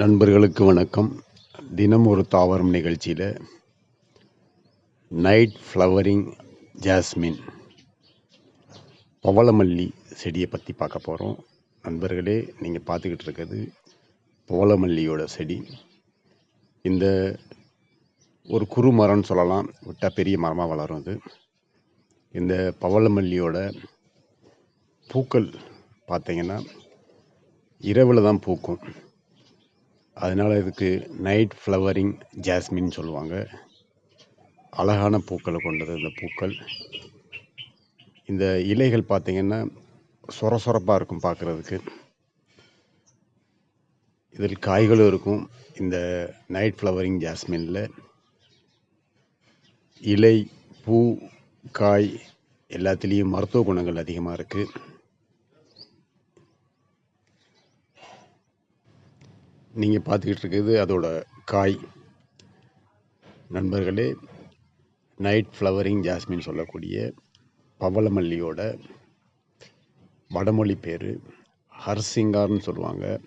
நண்பர்களுக்கு வணக்கம். தினம் ஒரு தாவரம் நிகழ்ச்சியில் நைட் ஃப்ளவரிங் ஜாஸ்மின் பவளமல்லி செடியை பற்றி பார்க்க போகிறோம் நண்பர்களே நீங்கள் பார்த்துக்கிட்டு இருக்கிறது பவளமல்லியோட செடி. இந்த ஒரு குறு மரம்னு சொல்லலாம் விட்டால் பெரிய மரமாக வளரும் இது இந்த பவளமல்லியோட பூக்கள் பார்த்தீங்கன்னா இரவில் தான் பூக்கும். அதனால் இதுக்கு நைட் ஃப்ளவரிங் ஜாஸ்மின் சொல்லுவாங்க. அழகான பூக்களை கொண்டது இந்த பூக்கள். இந்த இலைகள் பார்த்திங்கன்னா சொர சொரப்பாக இருக்கும் பார்க்குறதுக்கு இதில் காய்களும் இருக்கும் இந்த நைட் ஃப்ளவரிங் ஜாஸ்மினில் இலை பூ காய் எல்லாத்துலேயும் மருத்துவ குணங்கள் அதிகமாக இருக்குது நீங்கள் பார்த்துக்கிட்டு இருக்கிறது அதோட காய். நண்பர்களே நைட் ஃப்ளவரிங் ஜாஸ்மின் சொல்லக்கூடிய பவளமல்லியோட வடமொழி பேர் ஹர்சிங்கார்னு சொல்லுவாங்க.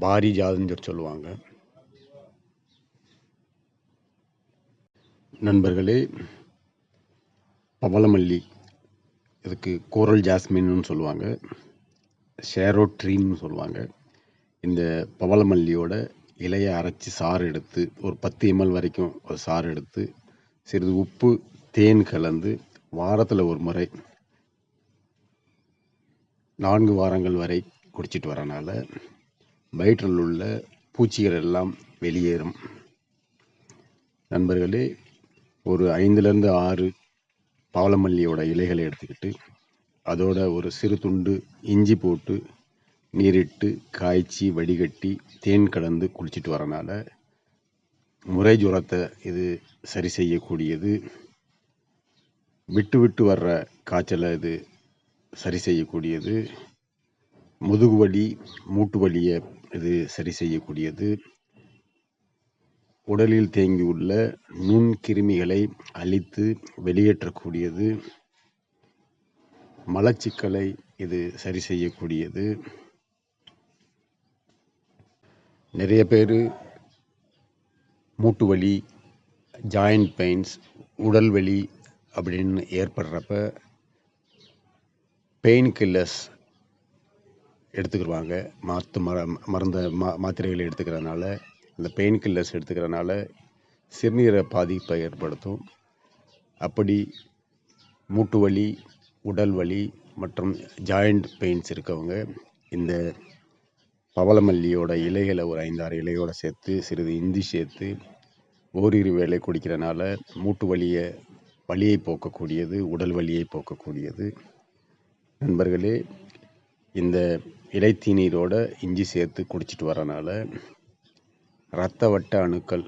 பாரிஜாதுன்னு சொல்லி சொல்லுவாங்க. நண்பர்களே பவளமல்லி இதுக்கு கோரல் ஜாஸ்மின்னு சொல்லுவாங்க. ஷேரோ ட்ரீன்னு சொல்லுவாங்க. இந்த பவளமல்லியோட இலையை அரைச்சி சாறு எடுத்து ஒரு பத்து எம்எல் வரைக்கும் ஒரு சாறு எடுத்து சிறிது உப்பு தேன் கலந்து வாரத்தில் ஒரு முறை நான்கு வாரங்கள் வரை குடிச்சிட்டு வரனால வயிற்றில் உள்ள பூச்சிகள் எல்லாம் வெளியேறும். நண்பர்களே ஒரு ஐந்துலேருந்து ஆறு பவளமல்லியோட இலைகளை எடுத்துக்கிட்டு அதோட ஒரு சிறு துண்டு இஞ்சி போட்டு நீரிட்டு காய்ச்சி வடிகட்டி தேன் கலந்து குளிச்சுட்டு வரனால முறை ஜுரத்தை இது சரி செய்யக்கூடியது. விட்டு விட்டு வர்ற காய்ச்சலை இது சரி செய்யக்கூடியது. முதுகு வலி மூட்டு வலியை இது சரி செய்யக்கூடியது. உடலில் தேங்கியுள்ள நுண்கிருமிகளை அழித்து வெளியேற்றக்கூடியது. மலச்சிக்கலை இது சரி செய்யக்கூடியது. நிறைய பேர் மூட்டு வலி ஜாயிண்ட் பெயின்ஸ் உடல் வலி அப்படின்னு ஏற்படுறப்ப பெயின் கில்லர்ஸ் எடுத்துக்கிடுவாங்க மாற்று மர மருந்த மா மாத்திரைகள் எடுத்துக்கிறதுனால அந்த பெயின் கில்லர்ஸ் எடுத்துக்கிறதுனால சிறுநீரை பாதிப்பை ஏற்படுத்தும். அப்படி மூட்டு வலி உடல் வலி மற்றும் ஜாயிண்ட் பெயின்ஸ் இருக்கவங்க இந்த பவளமல்லியோட இலைகளை ஒரு ஐந்தாறு இலையோடு சேர்த்து சிறிது இஞ்சி சேர்த்து ஓரிரு வேலை குடிக்கிறனால மூட்டு வலியை வலியை போக்கக்கூடியது உடல் வலியை போக்கக்கூடியது. நண்பர்களே இந்த இலைத்தீநீரோட இஞ்சி சேர்த்து குடிச்சிட்டு வரனால இரத்த வட்ட அணுக்கள்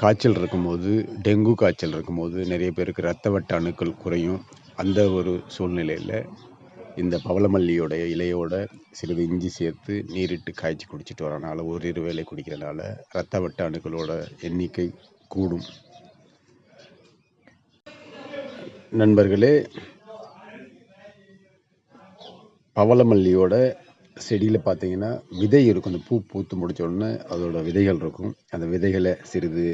காய்ச்சல் இருக்கும்போது டெங்கு காய்ச்சல் இருக்கும்போது நிறைய பேருக்கு ரத்த வட்ட அணுக்கள் குறையும். அந்த ஒரு சூழ்நிலையில் இந்த பவளமல்லியோடைய இலையோட சிறிது இஞ்சி சேர்த்து நீரிட்டு காய்ச்சி குடிச்சிட்டு வரனால ஒரு இரு வேலை குடிக்கிறனால ரத்த வட்ட அணுக்களோட எண்ணிக்கை கூடும். நண்பர்களே பவளமல்லியோட செடியில் பார்த்தீங்கன்னா விதை இருக்கும். அந்த பூ பூத்து முடிச்ச உடனே அதோட விதைகள் இருக்கும். அந்த விதைகளை சிறிது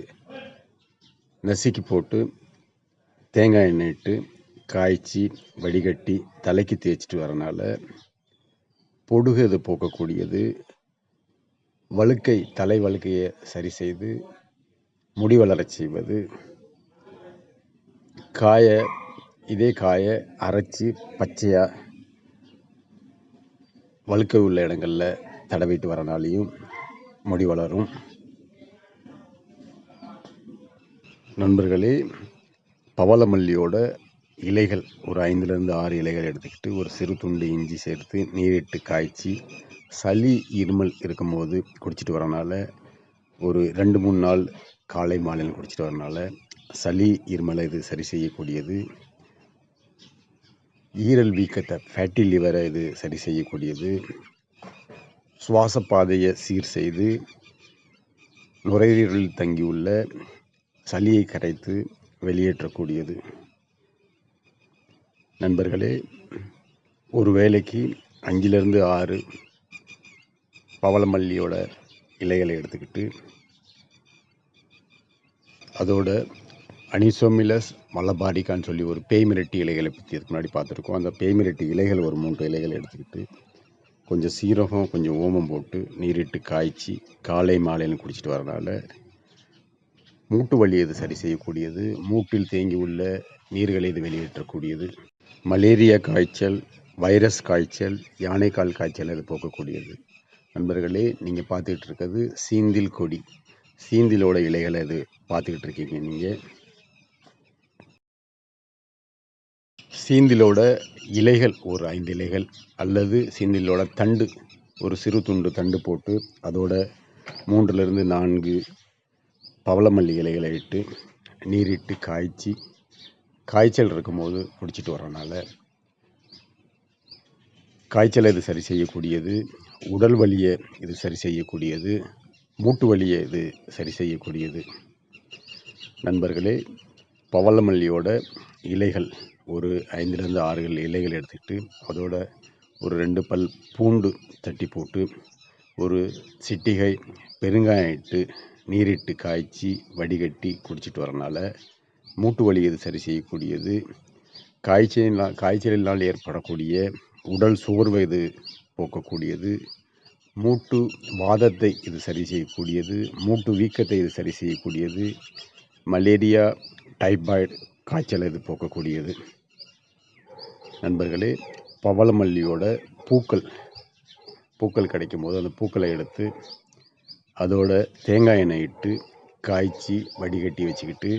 நசுக்கி போட்டு தேங்காய் எண்ணெய் இட்டு காய்ச்சி வடிகட்டி தலைக்கு தேய்ச்சிட்டு வரனால பொடுகு அது போக்கக்கூடியது. வழுக்கை தலை வழுக்கையை சரி செய்து முடி வளரச் செய்வது. காய இதே காயை அரைச்சி பச்சையாக வழுக்க உள்ள இடங்களில் தடவிட்டு வரனாலையும் முடி வளரும். நண்பர்களே பவளமல்லியோட இலைகள் ஒரு ஐந்துலேருந்து ஆறு இலைகள் எடுத்துக்கிட்டு ஒரு சிறு துண்டு இஞ்சி சேர்த்து நீரிட்டு காய்ச்சி சளி இருமல் இருக்கும்போது குடிச்சிட்டு வரனால ஒரு ரெண்டு மூணு நாள் காலை மாலையில் குடிச்சிட்டு வரனால சளி இருமலை இது சரி செய்யக்கூடியது. ஈரல் வீக்கத்தை ஃபேட்டி லிவரை இது சரி செய்யக்கூடியது. சுவாச பாதையை சீர் செய்து நுரையீரலில் தங்கியுள்ள சளியை கரைத்து வெளியேற்றக்கூடியது. நண்பர்களே ஒரு வேளைக்கு அஞ்சிலிருந்து ஆறு பவளமல்லியோட இலைகளை எடுத்துக்கிட்டு அதோட அனிசோமிலஸ் மலபாரிக்கான்னு சொல்லி ஒரு பேய்மிரட்டி இலைகளை பற்றி இதுக்கு முன்னாடி பார்த்துருக்கோம். அந்த பேய்மிரட்டி இலைகள் ஒரு மூன்று இலைகளை எடுத்துக்கிட்டு கொஞ்சம் சீரகம் கொஞ்சம் ஓமம் போட்டு நீரிட்டு காய்ச்சி காலை மாலையில் குடிச்சிட்டு வரனால மூட்டு வலி இது சரி செய்யக்கூடியது மூட்டில் தேங்கி உள்ள நீர்களை இது வெளியேற்றக்கூடியது மலேரியா காய்ச்சல் வைரஸ் காய்ச்சல் யானைக்கால் காய்ச்சல் அது போக்கக்கூடியது. நண்பர்களே நீங்கள் பார்த்துக்கிட்டு இருக்கிறது சீந்தில் கொடி. சீந்திலோட இலைகளை இது பார்த்துக்கிட்டு இருக்கீங்க நீங்கள் சீந்திலோட இலைகள் ஒரு ஐந்து இலைகள் அல்லது சீந்திலோட தண்டு ஒரு சிறு துண்டு தண்டு போட்டு அதோட மூன்றிலிருந்து நான்கு பவளமல்லி இலைகளை இட்டு நீரிட்டு காய்ச்சி காய்ச்சல் இருக்கும்போது குடிச்சிட்டு வரனால காய்ச்சலை இது சரி செய்யக்கூடியது உடல் வலியை இது சரி செய்யக்கூடியது மூட்டு வலியை இது சரி செய்யக்கூடியது. நண்பர்களே பவளமல்லியோட இலைகள் ஒரு ஐந்துலேருந்து ஆறு இலைகள் எடுத்துக்கிட்டு அதோட ஒரு ரெண்டு பல் பூண்டு தட்டி போட்டு ஒரு சிட்டிகை பெருங்காயம் இட்டு நீரிட்டு காய்ச்சி வடிகட்டி குடிச்சிட்டு வரனால மூட்டு வலி இது சரி செய்யக்கூடியது. காய்ச்சலினால் காய்ச்சலினால் ஏற்படக்கூடிய உடல் சோர்வை இது போக்கக்கூடியது. மூட்டு வாதத்தை இது சரி செய்யக்கூடியது. மூட்டு வீக்கத்தை இது சரி செய்யக்கூடியது. மலேரியா டைபாய்டு காய்ச்சலை இது போக்கக்கூடியது. நண்பர்களே பவளமல்லியோட பூக்கள். பூக்கள் கிடைக்கும் போது அந்த பூக்களை எடுத்து அதோட தேங்காய் எண்ணெய் இட்டு காய்ச்சி வடிகட்டி வச்சுக்கிட்டு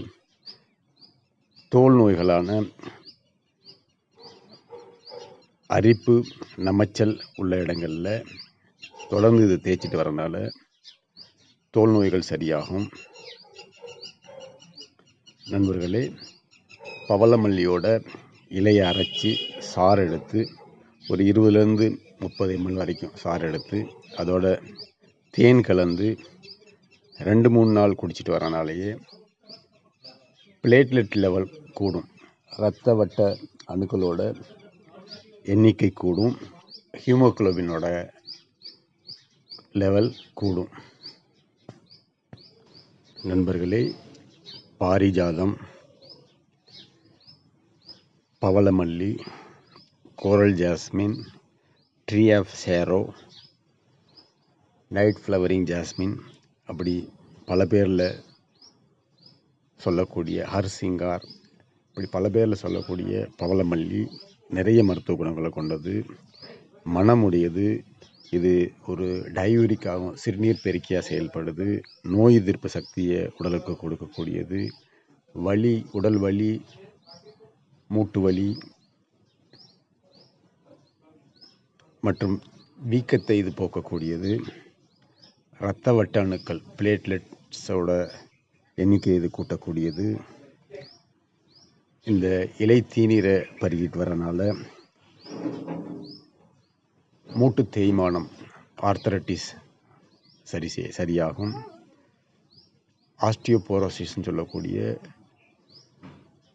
தோல் நோய்களான அரிப்பு நமைச்சல் உள்ள இடங்களில் தொடர்ந்து இது தேய்ச்சிட்டு வரனால தோல் நோய்கள் சரியாகும். நண்பர்களே பவளமல்லியோட இலையை அரைச்சி சாறு எடுத்து ஒரு இருபதுலேருந்து முப்பது எம்எல் வரைக்கும் சாறு எடுத்து அதோட தேன் கலந்து ரெண்டு மூணு நாள் குடிச்சிட்டு வரனாலேயே பிளேட்லெட் லெவல் கூடும். இரத்த வட்ட அணுக்களோட எண்ணிக்கை கூடும். ஹீமோக்ளோபினோட லெவல் கூடும். நண்பர்களே பாரிஜாதம் பவளமல்லி coral jasmine tree of sorrow night flowering jasmine அப்படி பல பேரில் சொல்லக்கூடிய ஹர்சிங்கார் இப்படி பல பேரில் சொல்லக்கூடிய பவளமல்லி நிறைய மருத்துவ குணங்களை கொண்டது. மனமுடையது. இது ஒரு டயூரிக்காகவும் சிறுநீர் பெருக்கியாக செயல்படுது. நோய் எதிர்ப்பு சக்தியை உடலுக்கு கொடுக்கக்கூடியது. வலி உடல் வலி மூட்டு வலி மற்றும் வீக்கத்தை இது போக்கக்கூடியது. இரத்த வட்ட அணுக்கள் பிளேட்லெட்ஸோட எண்ணிக்கை இது கூட்டக்கூடியது. இந்த இலை தீநீரை பருகிட்டு வரனால மூட்டு தேய்மானம் ஆர்த்தரட்டிஸ் சரி சரியாகும். ஆஸ்டியோபோரோசிஸ்ன்னு சொல்லக்கூடிய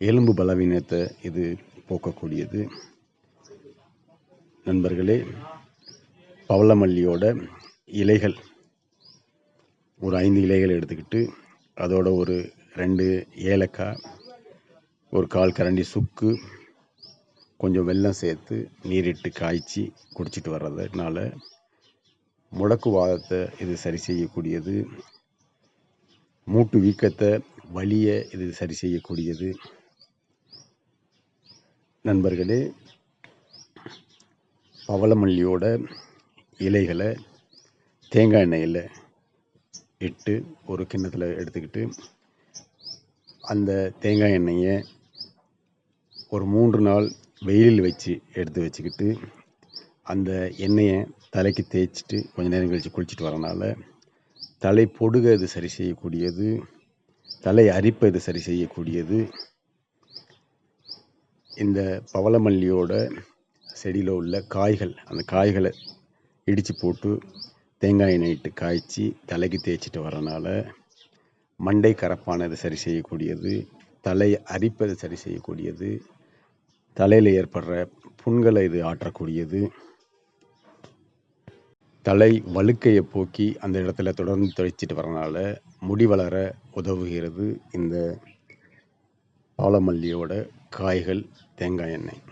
எலும்பு பலவீனத்தை இது போக்கக்கூடியது. நண்பர்களே பவளமல்லியோட இலைகள் ஒரு ஐந்து இலைகள் எடுத்துக்கிட்டு அதோட ஒரு ரெண்டு ஏலக்காய் ஒரு கால் கரண்டி சுக்கு கொஞ்சம் வெல்லம் சேர்த்து நீரிட்டு காய்ச்சி குடிச்சிட்டு வர்றதுனால முடக்குவாதத்தை இது சரி செய்யக்கூடியது. மூட்டு வீக்கத்தை வலியை இது சரி செய்யக்கூடியது. நண்பர்களே பவளமல்லியோட இலைகளை தேங்காய் எண்ணெயில் இட்டு ஒரு கிண்ணத்தில் எடுத்துக்கிட்டு அந்த தேங்காய் எண்ணெயை ஒரு மூன்று நாள் வெயிலில் வச்சு எடுத்து வச்சுக்கிட்டு அந்த எண்ணெயை தலைக்கு தேய்ச்சிட்டு கொஞ்ச நேரம் கழித்து குளிச்சுட்டு வரனால தலை பொடுக இது சரி செய்யக்கூடியது தலை அரிப்பை இது சரி செய்யக்கூடியது இந்த பவளமல்லியோட செடியில் உள்ள காய்கள் அந்த காய்களை இடித்து போட்டு தேங்காய் எண்ணெய் இட்டு காய்ச்சி தலைக்கு தேய்ச்சிட்டு வரனால மண்டை கரப்பானது சரி செய்யக்கூடியது தலை அரிப்பது சரி செய்யக்கூடியது தலையில் ஏற்படுற புண்களை இது ஆற்றக்கூடியது. தலை வழுக்கையை போக்கி அந்த இடத்துல தொடர்ந்து தொழிச்சிட்டு வரனால முடி வளர உதவுகிறது இந்த பாலமல்லியோட காய்கள் தேங்காய் எண்ணெய்.